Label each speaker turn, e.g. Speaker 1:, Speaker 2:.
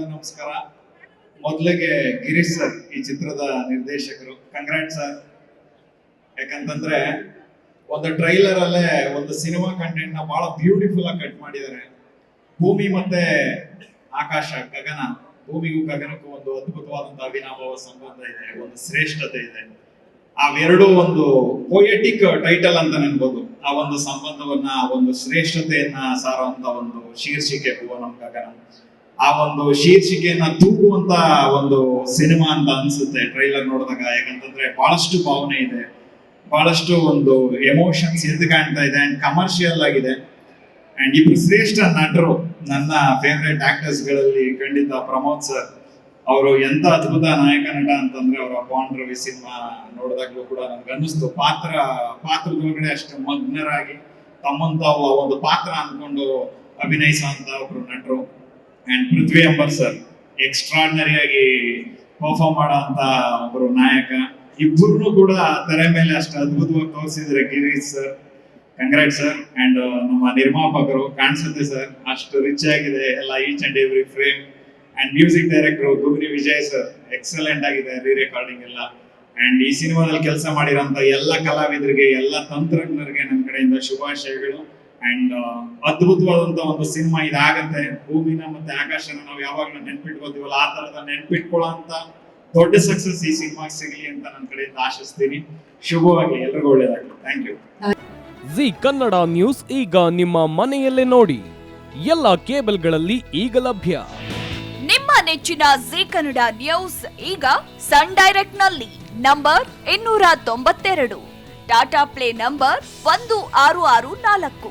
Speaker 1: ನಮಸ್ಕಾರ. ಮೊದಲಿಗೆ ಗಿರೀಶ್ ಸರ್ ಈ ಚಿತ್ರದ ನಿರ್ದೇಶಕರು. Congrats sir. ಯಾಕಂತಂದ್ರೆ ಒಂದು ಟ್ರೈಲರ್ ಅಲ್ಲೇ ಒಂದು ಸಿನಿಮಾ ಕಂಟೆಂಟ್ನ ಬಹಳ ಬ್ಯೂಟಿಫುಲ್ ಆಗಿ ಕಟ್ ಮಾಡಿದ್ದಾರೆ ಭೂಮಿ ಮತ್ತೆ ಆಕಾಶ, ಗಗನ. ಭೂಮಿಗೂ ಗಗನಕ್ಕೂ ಒಂದು ಅದ್ಭುತವಾದಂತಹ ಅವಿನಾಭಾವ ಸಂಬಂಧ ಇದೆ, ಒಂದು ಶ್ರೇಷ್ಠತೆ ಇದೆ. ಅವೆರಡೂ ಒಂದು ಪೊಯೆಟಿಕ್ ಟೈಟಲ್ ಅಂತ ಅನ್ಬೋದು ಆ ಒಂದು ಸಂಬಂಧವನ್ನ, ಆ ಒಂದು ಶ್ರೇಷ್ಠತೆಯನ್ನ ಸಾರುವಂತ ಒಂದು ಶೀರ್ಷಿಕೆ ಭುವನಂ ಗಗನ. ಆ ಒಂದು ಶೀರ್ಷಿಕೆಯನ್ನ ತೂಗುವಂತ ಒಂದು ಸಿನಿಮಾ ಅಂತ ಅನ್ಸುತ್ತೆ. ಟ್ರೈಲರ್ ನೋಡಿದಾಗ ಯಾಕಂತಂದ್ರೆ ಬಹಳಷ್ಟು ಭಾವನೆ ಇದೆ. ಬಹಳಷ್ಟು ಒಂದು ಎಮೋಷನ್ಸ್ ಎದ್ದು ಕಾಣ್ತಾ ಇದೆ ಅಂಡ್ ಕಮರ್ಷಿಯಲ್ ಆಗಿದೆ. ಅಂಡ್ ಇಬ್ರು ಶ್ರೇಷ್ಠ ನಟರು, ನನ್ನ ಫೇವ್ರೆಟ್ ಆಕ್ಟರ್ಸ್ಗಳಲ್ಲಿ ಖಂಡಿತ ಪ್ರಮೋದ್ ಸರ್ ಅವರು ಎಂತ ಅದ್ಭುತ ನಾಯಕ ನಟ ಅಂತಂದ್ರೆ ಅವರ ಬಾಂಡ್ ರವಿ ಸಿನಿಮಾ ನೋಡಿದಾಗ್ಲೂ ಕೂಡ ನನ್ಗೆ ಅನ್ನಿಸ್ತು. ಪಾತ್ರ, ಪಾತ್ರದೊಳಗಡೆ ಅಷ್ಟು ಮಗ್ನರಾಗಿ ತಮ್ಮಂತ ಒಂದು ಪಾತ್ರ ಅನ್ಕೊಂಡು ಅಭಿನಯಿಸುವಂತ ಒಬ್ರು ನಟರು. And Prithvi Ambar sir extraordinary ಆಗಿ ಪರ್ಫಾರ್ಮ್ ಮಾಡೋ ಒಬ್ರು ನಾಯಕ. ಇಬ್ಬರನ್ನು ಕೂಡ ತೆರೆ ಮೇಲೆ ಅಷ್ಟು ಅದ್ಭುತವಾಗಿ ತೋರಿಸಿದ್ರೆ Girish sir congrats sir and ನಮ್ಮ ನಿರ್ಮಾಪಕರು ಕಾಣಿಸುತ್ತೆ ಸರ್ ಅಷ್ಟು ರಿಚ್ ಆಗಿದೆ. ಎಲ್ಲ each and every frame and music director ಗುಬ್ರಿ Vijay sir excellent ಆಗಿದೆ ರೀ ರೆಕಾರ್ಡಿಂಗ್ ಎಲ್ಲ. ಅಂಡ್ ಈ ಸಿನಿಮಾದಲ್ಲಿ ಕೆಲಸ ಮಾಡಿರೋಂಥ ಎಲ್ಲ ಕಲಾವಿದರಿಗೆ, ಎಲ್ಲ ತಂತ್ರಜ್ಞರಿಗೆ ನಮ್ಮ ಕಡೆಯಿಂದ ಶುಭಾಶಯಗಳು. ಅಂಡ್ ಅದ್ಭುತವಾದಂತ ಒಂದು ಸಿನಿಮಾ ಇದಾಗತ್ತೆ. ಭೂಮಿನ ಮತ್ತೆ ಆಕಾಶನ ನಾವು ಯಾವಾಗ್ಲೂ ನೆನ್ಪಿಟ್ಕೋತೀವಲ್ಲ ಆ ತರದ ನೆನ್ಪಿಟ್ಕೊಳ್ಳೋ ಅಂತ ದೊಡ್ಡ ಸಕ್ಸಸ್ ಈ ಸಿನಿಮಾ ಸಿಗಲಿ ಅಂತ ನನ್ನ ಕಡೆಯಿಂದ ಆಶಿಸ್ತೀನಿ. ಶುಭವಾಗಿ ಎಲ್ರಿಗೂ ಒಳ್ಳೇದಾಗಲಿ. Thank you
Speaker 2: Zee Kannada news ಈಗ ನಿಮ್ಮ ಮನೆಯಲ್ಲೇ ನೋಡಿ. ಎಲ್ಲ ಕೇಬಲ್ಗಳಲ್ಲಿ ಈಗ ಲಭ್ಯ.
Speaker 3: ನಿಮ್ಮ ನೆಚ್ಚಿನ ಜಿ ಕನ್ನಡ ನ್ಯೂಸ್ ಈಗ ಸನ್ ಡೈರೆಕ್ಟ್ನಲ್ಲಿ ನಂಬರ್ ಇನ್ನೂರ ತೊಂಬತ್ತೆರಡು. ಟಾಟಾ ಪ್ಲೇ ನಂಬರ್ ಒಂದು ಆರು ಆರು ನಾಲ್ಕು.